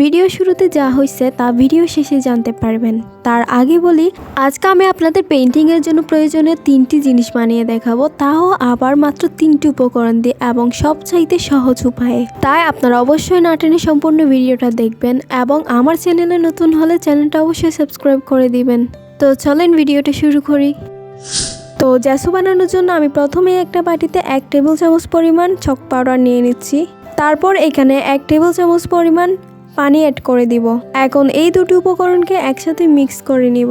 Video শুরুতে যা হয়েছে তা ভিডিও শেষে জানতে পারবেন। তার আগে বলি, আজকে আমি আপনাদের পেন্টিংয়ের জন্য প্রয়োজনীয় তিনটি জিনিস বানিয়ে দেখাবো। তাও আবার মাত্র তিনটি উপকরণ দিয়ে এবং সবচাইতে সহজ উপায়ে। তাই আপনারা অবশ্যই না টেনে সম্পূর্ণ ভিডিওটা দেখবেন এবং আমার চ্যানেলে নতুন হলে চ্যানেলটা অবশ্যই সাবস্ক্রাইব করে দিবেন। তো চলেন ভিডিওটা শুরু করি। তো জ্যাসু বানানোর জন্য আমি প্রথমে একটা বাটিতে এক টেবিল চামচ পরিমাণ চক পাউডার নিয়ে নিচ্ছি। তারপর এখানে এক টেবিল চামচ পরিমাণ পানি অ্যাড করে দিব। এখন এই দুটি উপকরণকে একসাথে মিক্স করে নিব।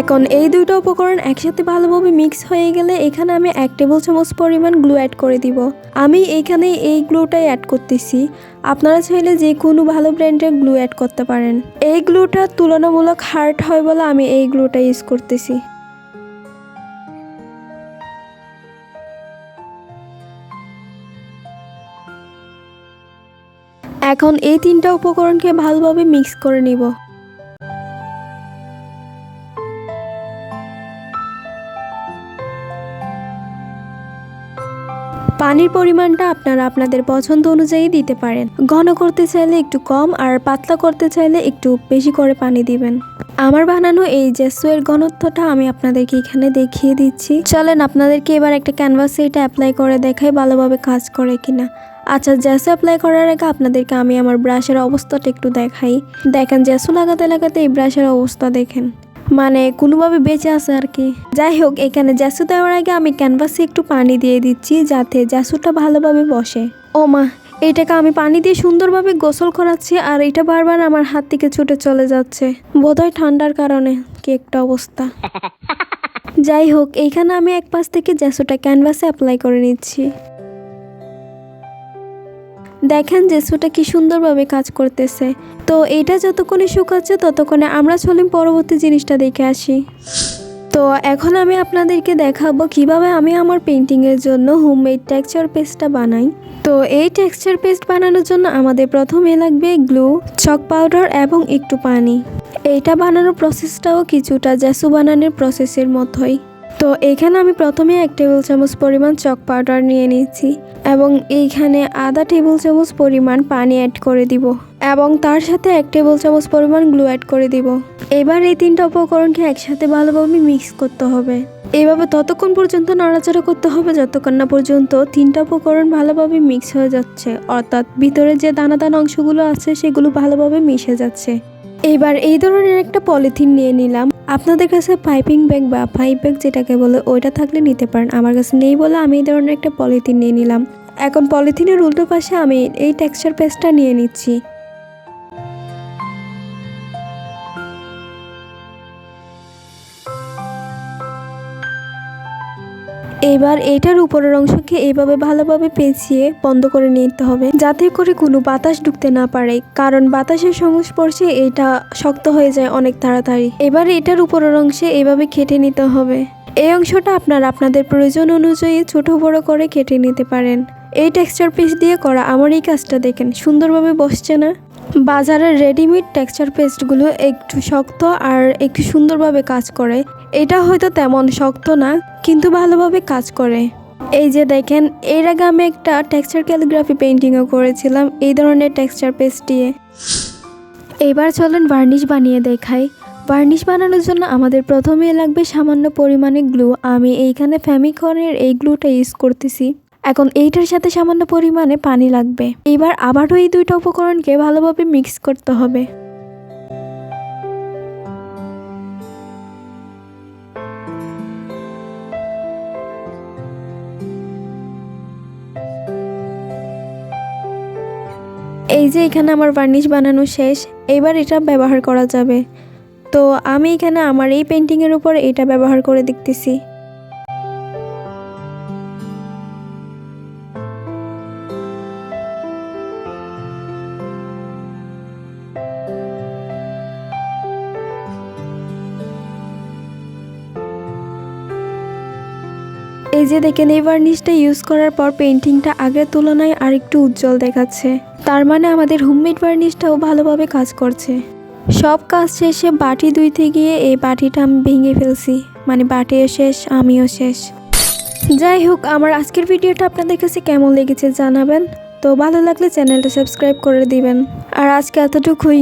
এখন এই দুটো উপকরণ একসাথে ভালোভাবে মিক্স হয়ে গেলে এখানে আমি এক টেবিল চামচ পরিমাণ গ্লু অ্যাড করে দিব। আমি এইখানে এই গ্লুটাই অ্যাড করতেছি। আপনারা চাইলে যে কোনো ভালো ব্র্যান্ডের গ্লু অ্যাড করতে পারেন। এই গ্লুটা তুলনামূলক হার্ড হয় বলে আমি এই গ্লুটা ইউজ করতেছি। এখন এই তিনটা উপকরণকে ভালোভাবে মিক্স করে নিব। পানির পরিমাণটা আপনারা আপনাদের পছন্দ অনুযায়ী দিতে পারেন। ঘন করতে চাইলে একটু কম আর পাতলা করতে চাইলে একটু বেশি করে পানি দিবেন। আমার বানানো এই জেসুয়ের ঘনত্বটা আমি আপনাদেরকে এখানে দেখিয়ে দিচ্ছি। চলেন আপনাদেরকে এবার একটা ক্যানভাসে এটা অ্যাপ্লাই করে দেখাই ভালোভাবে কাজ করে কিনা। আচ্ছা জ্যাসু অ্যাপ্লাই করার আগে আপনাদেরকে আমি আমার ব্রাশের অবস্থাটা একটু দেখাই। দেখেন জ্যাসু লাগাতে লাগাতে এই ব্রাশের অবস্থা দেখেন। মানে কোনোভাবে বেঁচে আছে আর কি। যাই হোক এখানে জ্যাসু দেওয়ার আগে আমি ক্যানভাসে একটু পানি দিয়ে দিচ্ছি যাতে জ্যাসুটা ভালোভাবে বসে। ও মা এইটাকে আমি পানি দিয়ে সুন্দরভাবে গোসল করাচ্ছি আর এটা বারবার আমার হাত থেকে ছুটে চলে যাচ্ছে। বোধহয় ঠান্ডার কারণে কি একটা অবস্থা। যাই হোক এইখানে আমি এক পাশ থেকে জ্যাসুটা ক্যানভাসে অ্যাপ্লাই করে নিচ্ছি। দেখেন জেসুটা কি সুন্দরভাবে কাজ করতেছে। তো এটা যতক্ষণে শুকাচ্ছে, ততক্ষণে আমরা চলিম পরবর্তী জিনিসটা দেখে আসি। তো এখন আমি আপনাদেরকে দেখাবো কীভাবে আমি আমার পেন্টিংয়ের জন্য হোমমেড টেক্সচার পেস্টটা বানাই। তো এই টেক্সচার পেস্ট বানানোর জন্য আমাদের প্রথমে লাগবে গ্লু চক পাউডার এবং একটু পানি। এইটা বানানোর প্রসেসটাও কিছুটা জ্যাসু বানানোর প্রসেসের মতোই। তো এখানে আমি প্রথমে এক টেবিল চামচ পরিমাণ চক পাউডার নিয়ে নিচ্ছি এবং এইখানে আধা টেবিল চামচ পরিমাণ পানি অ্যাড করে দিব এবং তার সাথে এক টেবিল চামচ পরিমাণ গ্লু অ্যাড করে দিব। এবার এই তিনটা উপকরণকে একসাথে ভালোভাবে মিক্স করতে হবে। এইভাবে ততক্ষণ পর্যন্ত নাড়াচাড়া করতে হবে যতক্ষণ না পর্যন্ত তিনটা উপকরণ ভালোভাবে মিক্স হয়ে যাচ্ছে। অর্থাৎ ভিতরে যে দানা দানা অংশগুলো আছে সেগুলো ভালোভাবে মিশে যাচ্ছে। এবার এই ধরনের একটা পলিথিন নিয়ে নিলাম। আপনাদের কাছে পাইপিং ব্যাগ বা পাইপ ব্যাগ যেটাকে বলে ওইটা থাকলে নিতে পারেন। আমার কাছে নেই বলে আমি এই ধরনের একটা পলিথিন নিয়ে নিলাম। এখন পলিথিনের উল্টো পাশে আমি এই টেক্সচার পেস্টটা নিয়ে নিচ্ছি। এবার এটার উপরের অংশকে এইভাবে ভালোভাবে পেঁচিয়ে বন্ধ করে নিতে হবে, যাতে করে কোনো বাতাস ঢুকতে না পারে, কারণ বাতাসের সংস্পর্শে এটা শক্ত হয়ে যায় অনেক তাড়াতাড়ি। এবার এটার উপরের অংশে এইভাবে কেটে নিতে হবে। এই অংশটা আপনারা আপনাদের প্রয়োজন অনুযায়ী ছোট বড় করে কেটে নিতে পারেন। এই টেক্সচার পিস দিয়ে করা আমার এই কাজটা দেখেন, সুন্দরভাবে বসছে না। বাজারের রেডিমেড টেক্সচার পেস্টগুলো একটু শক্ত আর একটু সুন্দরভাবে কাজ করে। এটা হয়তো তেমন শক্ত না, কিন্তু ভালোভাবে কাজ করে। এই যে দেখেন, এর আগে আমি একটা টেক্সচার ক্যালিগ্রাফি পেন্টিংও করেছিলাম, এই ধরনের টেক্সচার পেস্ট দিয়ে। এবার চলেন বার্নিশ বানিয়ে দেখাই। বার্নিশ বানানোর জন্য আমাদের প্রথমে লাগবে সামান্য পরিমাণে গ্লু আমি এইখানে ফ্যামিকনের এই গ্লুটা ইউজ করতেছি। এখন এইটার সাথে সামান্য পরিমাণে পানি লাগবে। এবার আবারও এই দুইটা উপকরণকে ভালোভাবে মিক্স করতে হবে। এই যে এখানে আমার বার্নিশ বানানো শেষ, এবার এটা ব্যবহার করা যাবে। তো আমি এখানে আমার এই পেন্টিংয়ের উপর এটা ব্যবহার করে দেখতেছি। যে দেখেন, এই ভার্নিশটা ইউজ করার পর পেন্টিংটা আগের তুলনায় আরেকটু উজ্জ্বল দেখাচ্ছে। তার মানে আমাদের হোমমেড ভার্নিশটাও ভালোভাবে কাজ করছে। সব কাজ শেষে বাটি ধুইতে গিয়ে এই বাটিটা আমি ভেঙে ফেলছি। মানে বাটিও শেষ, আমিও শেষ। যাই হোক, আমার আজকের ভিডিওটা আপনাদের কাছে কেমন লেগেছে জানাবেন। তো ভালো লাগলে চ্যানেলটা সাবস্ক্রাইব করে দিবেন। আর আজকে এতটুকুই।